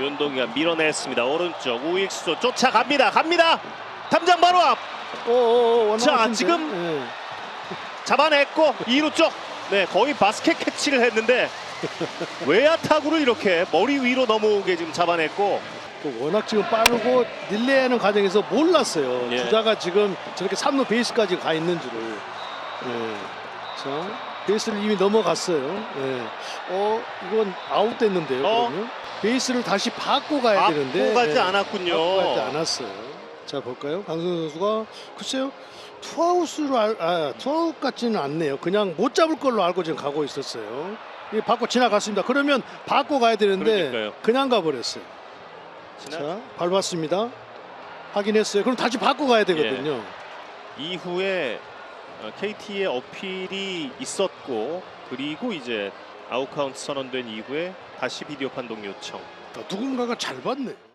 윤동이가 밀어냈습니다. 오른쪽 우익수 쫓아갑니다. 갑니다. 담장 바로 앞 오오오 자, 지금 잡아냈고 2루 쪽. 네, 거의 바스켓 캐치를 했는데 외야 타구를 이렇게 머리 위로 넘어오게 지금 잡아냈고 또 워낙 지금 빠르고 릴레이하는 과정에서 몰랐어요. 예. 주자가 지금 저렇게 3루 베이스까지 가 있는 줄을. 예. 자, 베이스를 이미 넘어갔어요. 예. 어, 이건 아웃됐는데요. 어? 그러면 베이스를 다시 받고 가야 앞고 되는데 가지 예. 않았군요. 받고 가지 않았어요. 자, 볼까요? 강승 선수가 글쎄요. 투아웃으로 알, 아, 투아웃 같지는 않네요. 그냥 못 잡을 걸로 알고 지금 가고 있었어요. 이 받고 지나갔습니다. 그러면 받고 가야 되는데 그러니까요. 그냥 가버렸어요. 지난 자, 밟았습니다. 확인했어요. 그럼 다시 바꿔 가야 되거든요. 이후에 어, KT의 어필이 있었고 그리고 이제 아웃카운트 선언된 이후에 다시 비디오 판독 요청. 누군가가 잘 봤네.